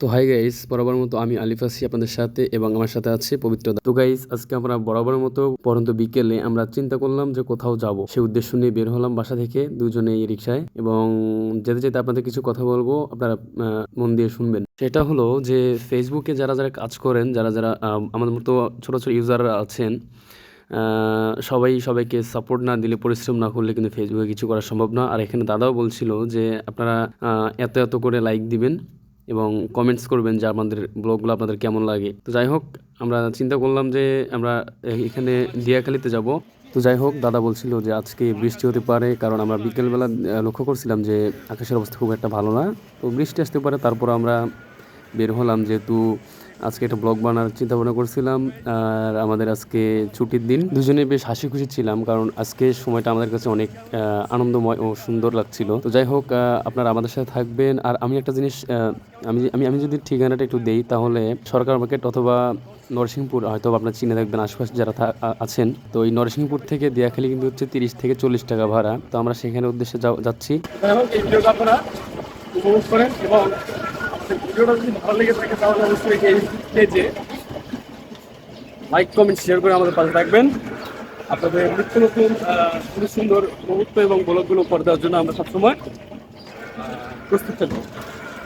তো hi guys বরাবর মতো আমি আলিফ আছি আপনাদের সাথে এবং আমার সাথে আছে পবিত্রদা তো গাইস আজকে আমরা বরাবর মতো পরন্ত বিকেলে আমরা চিন্তা করলাম যে কোথাও যাব। সেই উদ্দেশ্য নিয়ে বের হলাম বাসা থেকে দুজনে এই রিক্সায় এবং যেতে যেতে আপনাদের কিছু কথা বলব, আপনারা মন দিয়ে শুনবেন। সেটা হলো যে ফেসবুকে যারা যারা কাজ করেন, যারা যারা আমাদের মতো ছোট ছোট ইউজাররা আছেন সবাই সবাইকে সাপোর্ট না দিলে, পরিশ্রম না করলে কিন্তু ফেসবুকে কিছু করা সম্ভব না। আর এখানে দাদাও বলছিল যে আপনারা এত এত করে লাইক দিবেন। এবং কমেন্টস করবেন যে আমাদের ব্লগগুলো আপনাদের কেমন লাগে। তো যাই হোক, আমরা চিন্তা করলাম যে আমরা এখানে দিয়াখালিতে যাব। তো যাই হোক, দাদা বলছিল যে আজকে বৃষ্টি হতে পারে, কারণ আমরা বিকেলবেলা লক্ষ্য করছিলাম যে আকাশের অবস্থা খুব একটা ভালো না। তো বৃষ্টি আসতে পারে, তারপর আমরা বের হলাম যেহেতু আজকে একটা ব্লগ বানার চিন্তা ভাবনা করছিলাম, আর আমাদের আজকে ছুটির দিন। দুজনে বেশ হাসি খুশি ছিলাম, কারণ আজকে সময়টা আমাদের কাছে অনেক আনন্দময় ও সুন্দর লাগছিল। তো যাই হোক আপনারা আমাদের সাথে থাকবেন। আর আমি একটা জিনিস আমি আমি আমি যদি ঠিকানাটা একটু দেই, তাহলে সরকার মার্কেট অথবা নরসিংপুর হয়তো আপনার চিনে থাকবেন আশপাশে যারা আছেন। তো এই নরসিংহপুর থেকে দিয়াখালি কিন্তু হচ্ছে তিরিশ থেকে চল্লিশ টাকা ভাড়া। তো আমরা সেখানে উদ্দেশ্যে যাচ্ছি। ভিডিওটা যদি ভালো লেগে থাকে তাহলে অবশ্যই এই পেজে লাইক কমেন্ট শেয়ার করে আমাদের পাশে থাকবেন। আপনাদের নিত্য নতুন সুন্দর সুন্দর মুহূর্ত এবং ব্লগগুলো করে দেওয়ার জন্য আমরা সবসময় প্রস্তুত থাকব।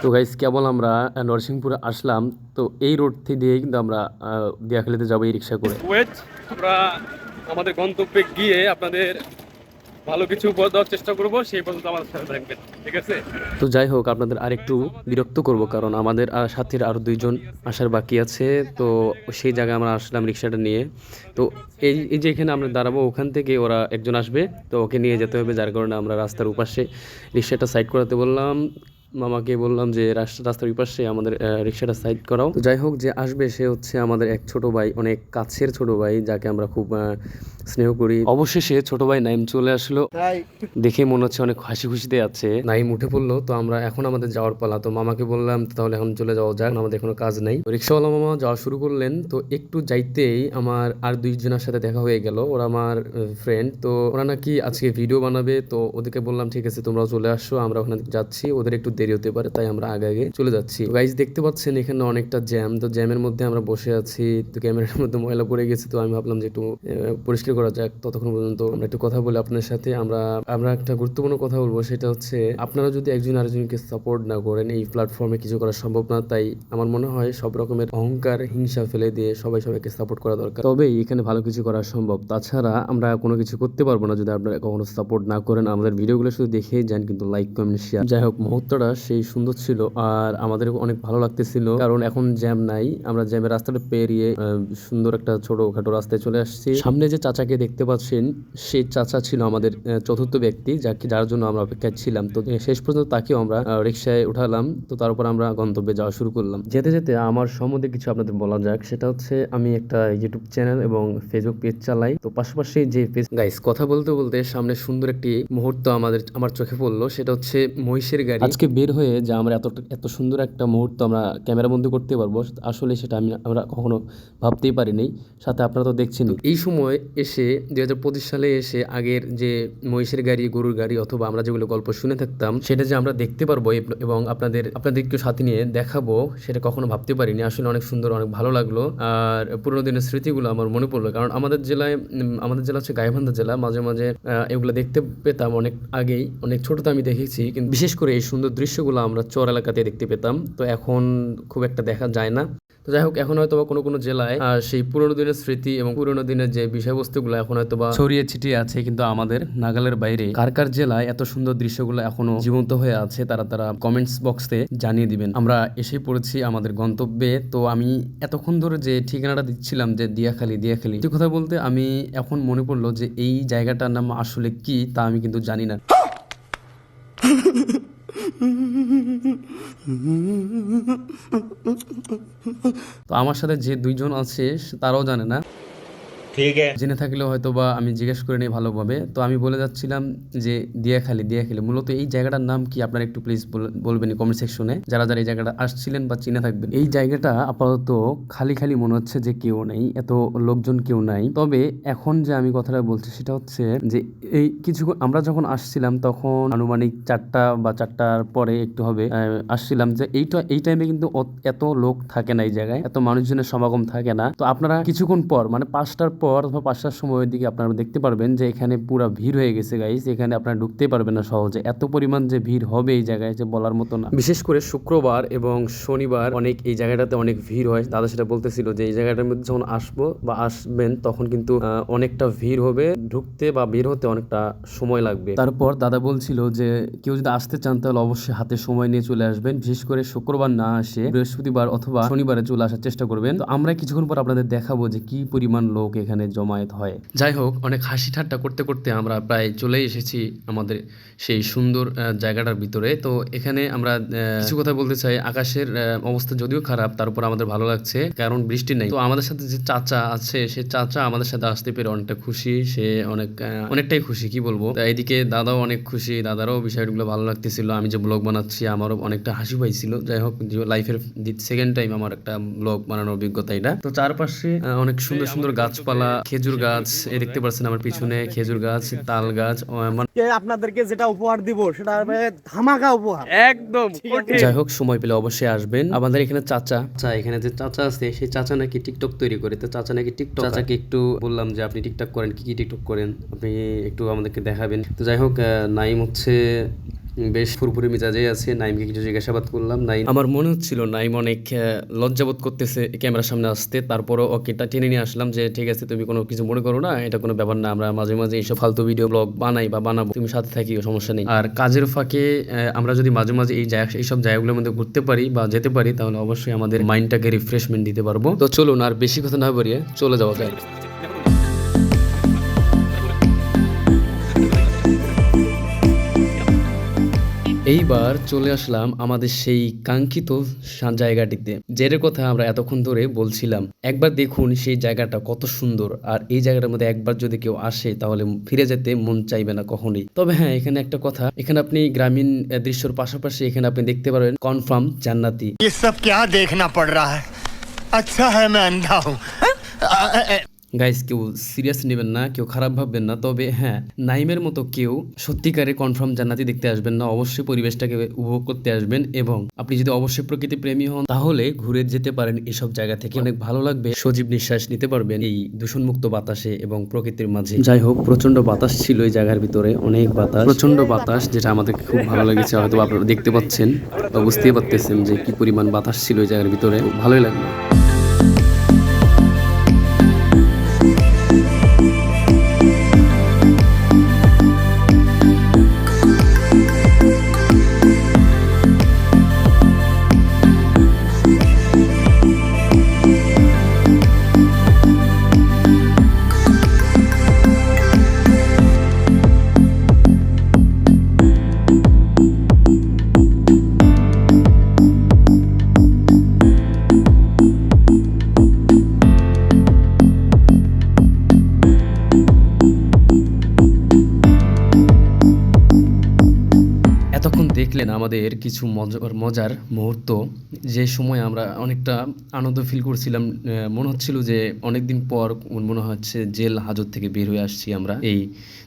তো গাইস কেবল আমরা নরসিংপুরে আসলাম। তো এই রোড থেকে দিয়ে কিন্তু আমরা দিয়াখালিতে যাব এই রিক্সা করে। ওয়েট আমরা আমাদের গন্তব্যে গিয়ে আপনাদের ভালো কিছু উপহার দেওয়ার চেষ্টা করব, সেই পর্যন্ত আমাদের সাথে থাকবেন, ঠিক আছে? তো যাই হোক, আপনাদের আরেকটু বিরক্ত করব, কারণ আমাদের সাথীর আরও দুইজন আসার বাকি আছে, তো সেই জায়গায় আমরা আসলাম রিক্সাটা নিয়ে। তো এই এই যে এখানে আমরা দাঁড়াবো, ওখান থেকে ওরা একজন আসবে, তো ওকে নিয়ে যেতে হবে, যার কারণে আমরা রাস্তার উপাশে রিক্সাটা সাইড করাতে বললাম। মামাকে বললাম যে রাস্তা রাস্তার উপাশে আমাদের রিক্সাটা সাইড করাও। তো যাই হোক যে আসবে সে হচ্ছে আমাদের এক ছোট ভাই অনেক কাছের ছোট ভাই যাকে আমরা খুব স্নেহ করি। অবশেষে ছোট ভাই নাইম চলে আসলো। দেখে মনে হচ্ছে অনেক হাসি খুশিতে আছে। নাইম উঠে পড়ল তো আমরা এখন আমাদের যাওয়ার পালা। তো মামাকে বললাম তাহলে এখন চলে যাওয়া যাক আমাদের এখনও কাজ নাই। রিক্সাওয়ালা মামা যাওয়া শুরু করলেন। তো একটু যাইতেই আমার আর দুইজনের সাথে দেখা হয়ে গেল। ওরা আমার ফ্রেন্ড তো ওরা নাকি আজকে ভিডিও বানাবে। তো ওদেরকে বললাম ঠিক আছে তোমরাও চলে আসো আমরা ওখানে যাচ্ছি। ওদের একটু দেরি হতে পারে, তাই আমরা আগে আগে চলে যাচ্ছি। গাইজ দেখতে পাচ্ছেন এখানে অনেকটা জ্যাম তো জ্যামের মধ্যে আমরা বসে আছি, তো ক্যামেরার মধ্যে ময়লা পড়ে গেছে, তো আমি ভাবলাম যে একটু পরিষ্কার করা যাক, ততক্ষণ পর্যন্ত আমরা একটু কথা বলি আপনার সাথে। আমরা আমরা একটা গুরুত্বপূর্ণ কথা বলব, সেটা হচ্ছে আপনারা যদি একজন আরেকজনকে সাপোর্ট না করেন, এই প্ল্যাটফর্মে কিছু করা সম্ভব না, তাই আমার মনে হয় সব রকমের অহংকার, হিংসা ফেলে দিয়ে সবাই সবাইকে সাপোর্ট করা দরকার। তবেই এখানে ভালো কিছু করা সম্ভব। তাছাড়া আমরা কোনো কিছু করতে পারব না যদি আপনারা কখনো সাপোর্ট না করেন। আমাদের ভিডিওগুলো শুধু দেখে যান, কিন্তু লাইক কমেন্ট শেয়ার যাই হোক, মুহূর্তটা সেই সুন্দর ছিল আর আমাদের অনেক ভালো লাগতেছিল। কারণ এখন জ্যাম নাই, আমরা জ্যামের রাস্তাটা পেরিয়ে সুন্দর একটা ছোটখাটো রাস্তায় চলে আসছি। সামনে যে চাচাকে দেখতে পাচ্ছেন সেই চাচা ছিল আমাদের চতুর্থ ব্যক্তি, যাকে, যার জন্য আমরা অপেক্ষায় ছিলাম। তো শেষ পর্যন্ত তাকেও আমরা রিক্সায় উঠালাম। তো তারপর আমরা গন্তব্যে যাওয়া শুরু করলাম। যেতে যেতে আমার সম্বন্ধে কিছু আপনাদের বলা যাক। সেটা হচ্ছে, আমি একটা ইউটিউব চ্যানেল এবং ফেসবুক পেজ চালাই। তো পাশাপাশি যে পেজ গাইস কথা বলতে বলতে সামনে সুন্দর একটি মুহূর্ত আমাদের, আমার চোখে পড়ল। সেটা হচ্ছে মহিষের গাড়ি। আজকে বের হয়ে যে আমরা এত এত সুন্দর একটা মুহূর্ত আমরা ক্যামেরা বন্দি করতে পারব, আসলে সেটা আমি, আমরা কখনো ভাবতেই পারিনি। সাথে আপনারা তো দেখছেন এই সময় এসে দু হাজার পঁচিশ সালে এসে আগের যে মহিষের গাড়ি, গরুর গাড়ি অথবা আমরা যেগুলো গল্প শুনে থাকতাম, সেটা যে আমরা দেখতে পারব এব- আপনাদের আপনাদেরকে সাথে নিয়ে দেখাবো, সেটা কখনো ভাবতে পারিনি। আসলে অনেক সুন্দর, অনেক ভালো লাগল। আর পুরোনো দিনের স্মৃতিগুলো আমার মনে পড়ল। কারণ আমাদের জেলায় আমাদের জেলা হচ্ছে গাইবান্ধা জেলা। মাঝে মাঝে এগুলো দেখতে পেতাম অনেক আগেই। অনেক ছোটতে আমি দেখেছি, কিন্তু বিশেষ করে এই সুন্দর দৃশ্যগুলো আমরা চর এলাকাতে দেখতে পেতাম। তো এখন খুব একটা দেখা যায় না। তো যাই হোক, এখন হয়তো বা কোনো কোনো জেলায় সেই পুরোনো দিনের স্মৃতি এবং পুরোনো দিনের যে বিষয়বস্তুগুলো এখন হয়তো বা ছড়িয়ে ছিটিয়ে আছে কিন্তু আমাদের নাগালের বাইরে। কার কার জেলায় এত সুন্দর দৃশ্যগুলো এখনও জীবন্ত হয়ে আছে, তারা তারা কমেন্টস বক্সে জানিয়ে দিবেন। আমরা এসে পড়েছি আমাদের গন্তব্যে। তো আমি এতক্ষণ ধরে যে ঠিকানাটা দিচ্ছিলাম যে দিয়াখালি দিয়াখালি। সত্যি কথা বলতে আমি এখন মনে পড়ল যে এই জায়গাটার নাম আসলে কি তা আমি কিন্তু জানি না। তো আমার সাথে যে দুইজন আছে তারাও জানে না। ঠিক জেনে থাকলেও হয়তো বা আমি জিজ্ঞেস করে নিই ভালোভাবে। তো আমি বলে যাচ্ছিলাম যে দিয়াখালি দিয়াখালি মূলত এই জায়গাটার নাম কি আপনারা একটু প্লিজ বলবেন কমেন্ট সেকশনে যারা যারা এই জায়গাটা আসছিলেন বা চিনে থাকবেন, এই জায়গাটা আপাতত খালি খালি মনে হচ্ছে যে কেউ নেই, এত লোকজন কেউ নাই। তবে এখন যে আমি কথাটা বলছি সেটা হচ্ছে যে, এই কিছু আমরা যখন আসছিলাম তখন আনুমানিক চারটা বা চারটার পরে একটু হবে আসছিলাম যে, এইটা, এই টাইমে কিন্তু এত লোক থাকে না এই জায়গায়। এত মানুষজনের সমাগম থাকে না। তো আপনারা কিছুক্ষণ পর মানে পাঁচটার পর অথবা পাঁচটার সময়ের দিকে আপনারা দেখতে পারবেন যে এখানে পুরো ভিড় হয়ে গেছে গাইস এখানে আপনারা ঢুকতে পারবেন না সহজে। এত পরিমাণ যে ভিড় হবে এই জায়গায় যে বলার মতো না। বিশেষ করে শুক্রবার এবং শনিবার অনেক এই জায়গাটাতে অনেক ভিড় হয়। দাদা সেটা বলতেছিল যে এই জায়গাটার মধ্যে যখন আসব বা আসবেন তখন কিন্তু অনেকটা ভিড় হবে। ঢুকতে বা বের হতে অনেকটা সময় লাগবে। তারপর দাদা বলছিল যে কেউ যদি আসতে চান তাহলে অবশ্যই হাতে সময় নিয়ে চলে আসবেন। বিশেষ করে শুক্রবার না আসে, বৃহস্পতিবার অথবা শনিবারে চলে আসার চেষ্টা করবেন। তো আমরা কিছুক্ষণ পর আপনাদের দেখাবো যে কি পরিমাণ লোক এখানে জমায়েত হয়। যাই হোক অনেক হাসি ঠাট্টা করতে করতে আমরা প্রায় চলে এসেছি আমাদের সেই সুন্দর জায়গাটার ভিতরে। তো এখানে আমরা কিছু কথা বলতে চাই। আকাশের অবস্থা যদিও খারাপ তার উপর আমাদের ভালো লাগছে কারণ বৃষ্টি নেই। তো আমাদের সাথে যে চাচা আছে সে চাচা আমাদের সাথে আসতে পেরে অনেকটা খুশি। সে অনেক আহ, অনেকটাই খুশি কি বলব? তা এইদিকে দাদাও অনেক খুশি। দাদারও বিষয়গুলো ভালো লাগতেছিল। আমি যে ব্লগ বানাচ্ছি আমারও অনেকটা হাসি পাইছিল। যাই হোক লাইফের সেকেন্ড টাইম আমার একটা ব্লগ বানানোর অভিজ্ঞতা এটা। তো চারপাশে অনেক সুন্দর সুন্দর গাছপালা খেজুর গাছ এই দেখতে পাচ্ছেন আমার পিছনে খেজুর গাছ তাল গাছ মানে আপনাদেরকে যেটা উপহার দিব সেটা ধামাকা উপহার। একদম যাই হোক সময় পেলে অবশ্যই আসবেন। আমাদের এখানে চাচা চাচা এখানে যে চাচা আছে সেই চাচা নাকি টিকটক তৈরি করে। তো চাচা নাকি টিকটক চাচাকে একটু বললাম যে আপনি টিকটক করেন কি কি টিকটক করেন? আপনি একটু আমাদেরকে দেখাবেন। তো যাই হোক নাইম হচ্ছে বেশ ফুরফুরি মেজাজে আছে। নাইমকে কিছু জিজ্ঞাসাবাদ করলাম। নাইম আমার মনে হচ্ছিল নাইম অনেক লজ্জাবোধ করতেছে ক্যামেরার সামনে আসতে। তারপরও ওকে টেনে নিয়ে আসলাম যে, ঠিক আছে, তুমি কোনো কিছু মনে করো না, এটা কোনো ব্যাপার না। আমরা মাঝে মাঝে এইসব ফালতু ভিডিও ব্লগ বানাই বা বানাবো। তুমি সাথে থাকি সমস্যা নেই। আর কাজের ফাঁকে আমরা যদি মাঝে মাঝে এই জায়গা, এইসব জায়গাগুলোর মধ্যে ঘুরতে পারি বা যেতে পারি, তাহলে অবশ্যই আমাদের মাইন্ডটাকে রিফ্রেশমেন্ট দিতে পারব। তো চলুন আর বেশি কথা না বাড়িয়ে চলে যাওয়া যায় এইবার চলে আসলাম আমাদের সেই কাঙ্ক্ষিত সা- জায়গাটিতে যেটার কথা আমরা এতক্ষণ ধরে বলছিলাম একবার দেখুন সেই জায়গাটা কত সুন্দর আর এই জায়গাটার মধ্যে একবার যদি কেউ আসে তাহলে ফিরে যেতে মন চাইবে না কখনোই তবে হ্যাঁ এখানে একটা কথা এখানে আপনি গ্রামীণ আহ, দৃশ্যর পাশাপাশি এখানে আপনি দেখতে পারবেন কনফার্ম জান্নাতি ये सब क्या देखना पड़ रहा है अच्छा है मैं अंधा हूँ গাইস কেউ সিরিয়াস নেবেন না, কেউ খারাপ ভাববেন না, তবে হ্যাঁ নাইমের মতো কেউ সত্যিকারে কনফার্ম জান্নাতি দেখতে আসবেন না, অবশ্যই পরিবেশটাকে উপভোগ করতে আসবেন এবং আপনি যদি অবশ্যই প্রকৃতি প্রেমী হন, তাহলে ঘুরে যেতে পারেন এসব জায়গা থেকে। অনেক ভালো লাগবে, সজীব নিঃশ্বাস নিতে পারবেন এই দূষণমুক্ত বাতাসে এবং প্রকৃতির মাঝে। যাই হোক প্রচণ্ড বাতাস ছিল এই জায়গার ভিতরে, অনেক বাতাস। প্রচণ্ড বাতাস, যেটা আমাদেরকে খুব ভালো লেগেছে হয়তো আপনারা দেখতে পাচ্ছেন বা বুঝতেই পারতেছেন যে কি পরিমাণ বাতাস ছিল এই জায়গার ভিতরে। ভালোই লাগল। আমাদের কিছু মজার মজার মুহূর্ত যে সময় আমরা অনেকটা আনন্দ ফিল করছিলাম মনে হচ্ছিল যে অনেকদিন পর মনে হচ্ছে জেল হাজত থেকে বের হয়ে আসছি আমরা। এই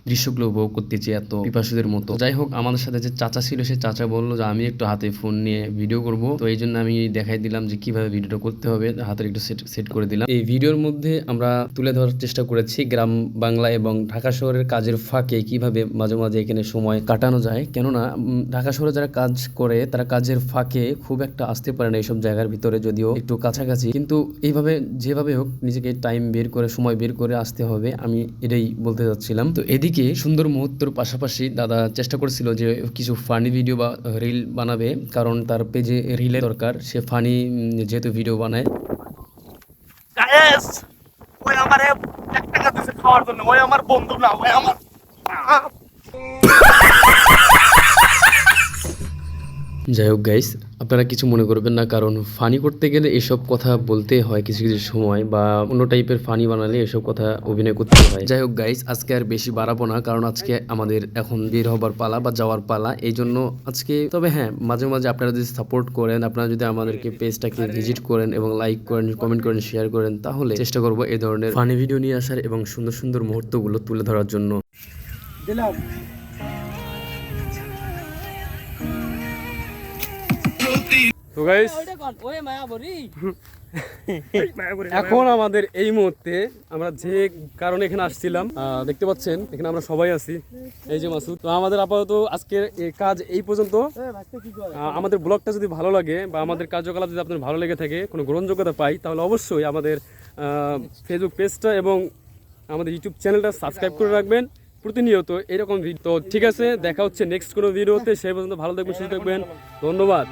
দৃশ্যগুলো উপভোগ করতে চেয়ে এত পিপাসুদের মতো। যাই হোক, আমাদের সাথে যে চাচা ছিল, সে চাচা বলল যে, আমি একটু হাতে ফোন নিয়ে ভিডিও করব। তো এই জন্য আমি দেখাই দিলাম যে কীভাবে ভিডিওটা করতে হবে। হাতের একটু সেট সেট করে দিলাম। এই ভিডিওর মধ্যে আমরা তুলে ধরার চেষ্টা করেছি গ্রাম বাংলা এবং ঢাকা শহরের কাজের ফাঁকে কীভাবে মাঝে মাঝে এখানে সময় কাটানো যায়। কেননা ঢাকা শহরে যারা কাজ করে, তারা কাজের ফাঁকে খুব একটা আসতে পারে না এইসব জায়গার ভিতরে যদিও একটু কাছাকাছি। কিন্তু এইভাবে যেভাবে হোক নিজেকে টাইম বের করে, সময় বের করে আসতে হবে, আমি এটাই বলতে চাচ্ছিলাম তো এদিকে সুন্দর মুহূর্তের পাশাপাশি দাদা চেষ্টা করছিল যে কিছু ফানি ভিডিও বা রিল বানাবে, কারণ তার পেজে রিলের দরকার। সে ফানি যেহেতু ভিডিও বানায়। আমারে আমার বন্ধু না, ওই আমার যাই হোক গাইস আপনারা কিছু মনে করবেন না, কারণ ফানি করতে গেলে এসব কথা বলতে হয় কিছু কিছু সময় বা অন্য টাইপের ফানি বানালে এসব কথা অভিনয় করতে হয়। যাই হোক গাইস আজকে আর বেশি বাড়াবো না, কারণ আজকে আমাদের এখন বের হবার পালা বা যাওয়ার পালা এই জন্য আজকে, তবে হ্যাঁ মাঝে মাঝে আপনারা যদি সাপোর্ট করেন, আপনারা যদি আমাদেরকে পেজটাকে ভিজিট করেন এবং লাইক করেন কমেন্ট করেন শেয়ার করেন, তাহলে চেষ্টা করব এই ধরনের ফানি ভিডিও নিয়ে আসার এবং সুন্দর সুন্দর মুহূর্তগুলো তুলে ধরার জন্য। দিলাম। তো গাইস এখন আমাদের এই মুহূর্তে আমরা যে কারণে এখানে আসছিলাম দেখতে পাচ্ছেন এখানে আমরা সবাই আছি। এই যে মাসুদ। তো আমাদের আপাতত আজকের এই কাজ এই পর্যন্ত। আমাদের ব্লগটা যদি ভালো লাগে বা আমাদের কার্যকলাপ যদি আপনার ভালো লেগে থাকে কোনো গ্রহণযোগ্যতা পাই তাহলে অবশ্যই আমাদের ফেসবুক পেজটা এবং আমাদের ইউটিউব চ্যানেলটা সাবস্ক্রাইব করে রাখবেন। প্রতিনিয়ত এরকম ভিডিও তো ঠিক আছে দেখা হচ্ছে নেক্সট কোনো ভিডিওতে সেই পর্যন্ত ভালো থাকবেন সুস্থ থাকবেন। ধন্যবাদ।